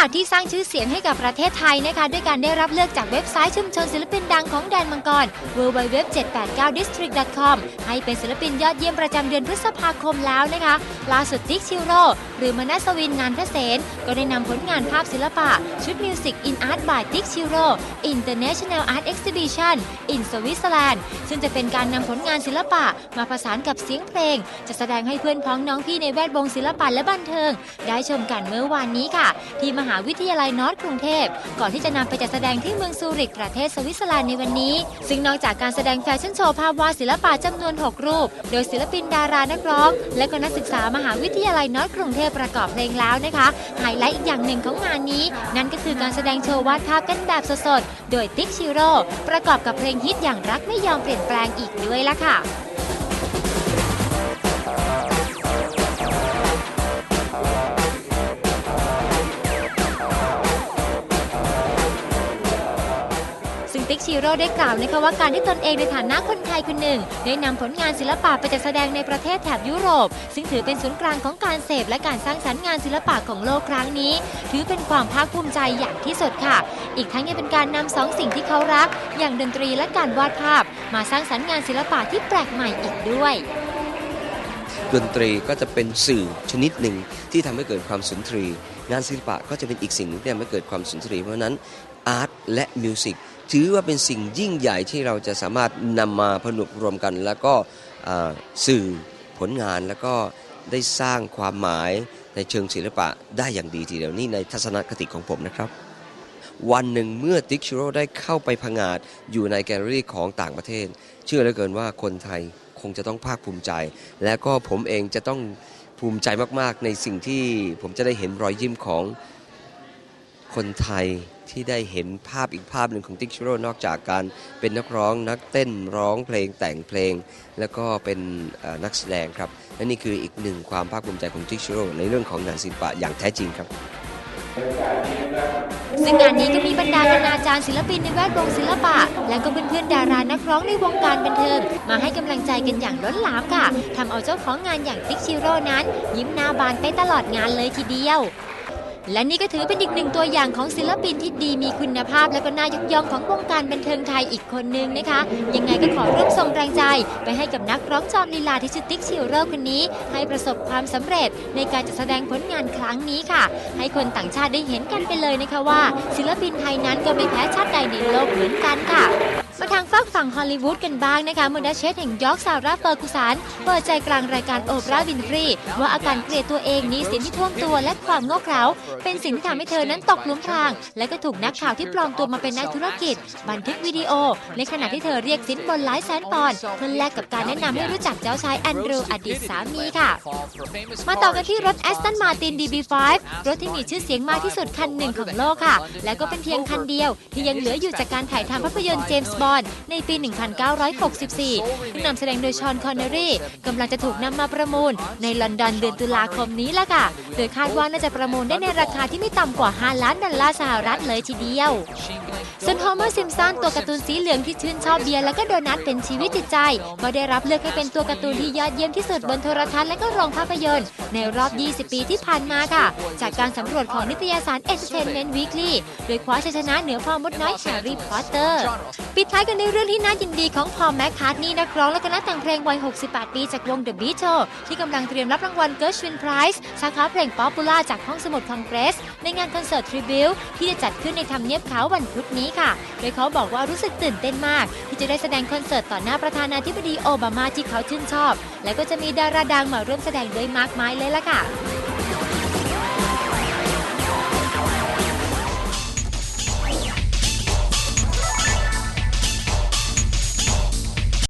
จากที่สร้างชื่อเสียงให้กับประเทศไทยนะคะ ด้วยการได้รับเลือกจากเว็บไซต์ชุมชนศิลปินดังของแดนมังกร www.789district.com ให้เป็นศิลปินยอดเยี่ยมประจำเดือนพฤษภาคมแล้วนะคะล่าสุดติ๊กชิโร่หรือมนัสวินงานพระเสนก็ได้นำผลงานภาพศิลปะ ชุด Music in Art by ติ๊กชิโร่ International Art Exhibition in Switzerland ซึ่งจะเป็นการนำผลงานศิลปะมาผสานกับเสียงเพลง จะแสดงให้เพื่อนพ้องน้องพี่ในแวดวงศิลปะและบันเทิง ได้ชมกันเมื่อวานนี้ค่ะ ที่มหาหาวิทยาลัยนอร์ทกรุงเทพ ก่อนที่จะนำไปจัดแสดงที่เมืองซูริกประเทศสวิตเซอร์แลนด์ในวันนี้ ซึ่งนอกจากการแสดงแฟชั่นโชว์ภาพวาดศิลปะจำนวน 6 รูป โดยศิลปินดารานักร้อง และก็นักศึกษามหาวิทยาลัยนอร์ทกรุงเทพประกอบเพลงแล้วนะคะ ไฮไลท์อีกอย่างหนึ่งของงานนี้ นั่นก็คือการแสดงโชว์วาดภาพกันแบบสดๆ โดยติ๊กชิโร่ประกอบกับเพลงฮิตอย่างรักไม่ยอมเปลี่ยนแปลงอีกด้วยล่ะค่ะ ติ๊กชิโร่ได้กล่าวนะคะว่าการที่ตนเองในฐานะคนไทยคนหนึ่ง ได้นำผลงานศิลปะไปจัดแสดงในประเทศแถบยุโรป ซึ่งถือเป็นศูนย์กลางของการเสพและการสร้างสรรค์งานศิลปะของโลกครั้งนี้ ถือเป็นความภาคภูมิใจอย่างที่สุดค่ะ อีกทั้งยังเป็นการนำสองสิ่งที่เขารัก อย่างดนตรีและการวาดภาพ มาสร้างสรรค์งานศิลปะที่แปลกใหม่อีกด้วยดนตรีก็จะเป็นสื่อชนิดหนึ่งที่ทำให้เกิดความสุนทรี งานศิลปะก็จะเป็นอีกสิ่งหนึ่งที่ทำให้เกิดความสุนทรี เพราะนั้นอาร์ตและมิวสิก ถือว่าเป็นสิ่งยิ่งใหญ่ที่เราจะสามารถนำมาผนวกรวมกัน แล้วก็สื่อผลงานแล้วก็ได้สร้างความหมายในเชิงศิลปะได้อย่างดีทีเดียวนี่ในทัศนคติของผมนะครับ วันหนึ่งเมื่อติ๊กชิโร่ได้เข้าไปพังาดอยู่ในแกลเลอรี่ของต่างประเทศ เชื่อเหลือเกินว่าคนไทยคงจะต้องภาคภูมิใจ และก็ผมเองจะต้องภูมิใจมากๆ ในสิ่งที่ผมจะได้เห็นรอยยิ้มของ คนไทยที่ได้เห็นภาพอีกภาพหนึ่งของติ๊กชิโร่นอกจากการเป็นนักร้องนักเต้นร้องเพลงแต่งเพลง แล้วก็เป็นนักแสดงครับและนี่คืออีกหนึ่งความภาคภูมิใจของติ๊กชิโร่ในเรื่องของงานศิลปะอย่างแท้จริงครับซึ่งงานนี้ก็มีบรรดาคณาจารย์ศิลปินในแวดวงศิลปะ และก็เพื่อนๆดารานักร้องในวงการบันเทิงมาให้กำลังใจกันอย่างล้นหลามค่ะทำเอาเจ้าของงานอย่างติ๊กชิโร่นั้น ยิ้มหน้าบานไปตลอดงานเลยทีเดียว และนี่ก็ถือเป็นอีกหนึ่งตัวอย่างของศิลปินที่ดีมีคุณภาพ และก็น่ายกย่องของวงการบันเทิงไทยอีกคนนึงนะคะ ยังไงก็ขอร่วมส่งแรงใจ ไปให้กับนักร้องจอมลีลาที่ชื่อติ๊กชิโร่คนนี้ ให้ประสบความสำเร็จในการจัดแสดงผลงานครั้งนี้ค่ะ ให้คนต่างชาติได้เห็นกันไปเลยนะคะว่า ศิลปินไทยนั้นก็ไม่แพ้ชาติใดในโลกเหมือนกันค่ะ มาทางฝากฝั่งฮอลลีวูดกันบ้างนะคะมื่อดัชเชสแห่งยอร์กซาร่าเฟอร์กุสันเปิดใจกลางรายการโอปราวินฟรีว่าอาการเกลียดตัวเองนี้สินที่ท่วมตัวและความโง่เขลาเป็นสิ่งที่ทำให้เธอนั้นตกหลุมพราง และก็ถูกนักข่าวที่ปลอมตัวมาเป็นนักธุรกิจ บันทึกวิดีโอ ในขณะที่เธอเรียกสินบนหลายแสนปอนด์เพื่อแลกกับการแนะนำให้รู้จักเจ้าชายแอนดรูอดีตสามีค่ะ มาต่อกันที่รถ Aston Martin DB5 รถที่มีชื่อเสียงมากที่สุดคันหนึ่งของโลกค่ะ และก็เป็นเพียงคันเดียว ที่ยังเหลืออยู่จากการถ่ายทำภาพยนตร์เจมส์บอนร ในปี 1964ซึ่งนำแสดงโดยชอนคอนเนอรี่กำลังจะถูกนำมาประมูล ในลอนดอนเดือนตุลาคมนี้ละค่ะ โดยคาดว่าน่าจะประมูลได้ในราคาที่ไม่ต่ำกว่า 5 ล้านดอลลาร์สหรัฐเลยทีเดียว ส่วนโฮเมอร์ซิมสันตัวการ์ตูนสีเหลืองที่ชื่นชอบเบียร์และก็โดนัทเป็นชีวิตจิตใจ ก็ได้รับเลือกให้เป็นตัวการ์ตูนที่ยอดเยี่ยมที่สุดบนโทรทัศน์และก็โรงภาพยนตร์ ในรอบ 20 ปีที่ผ่านมาค่ะ จากการสำรวจของนิตยสาร Entertainment Weekly โดยคว้าชัยชนะเหนือพ่อมดน้อยแฮร์รี่พอตเตอร์ ปิดท้ายกันในเรื่องที่น่ายินดีของพอลแมคคาร์ทนีนักร้องและก็นักแต่งเพลงวัย 68 ปีจากวง The Beatles ที่กำลังเตรียมรับรางวัล Gershwin Prize สาขาเพลงป๊อปปูล่าจากห้องสมุดคอนเกรส ในงานคอนเสิร์ตทริบิวที่จะจัดขึ้นในทำเนียบขาววันพุธนี้ค่ะ โดยเขาบอกว่ารู้สึกตื่นเต้นมาก ที่จะได้แสดงคอนเสิร์ตต่อหน้าประธานาธิบดีโอบามาที่เขาชื่นชอบ และก็จะมีดาราดังมาร่วมแสดงด้วยมากมายเลยล่ะค่ะ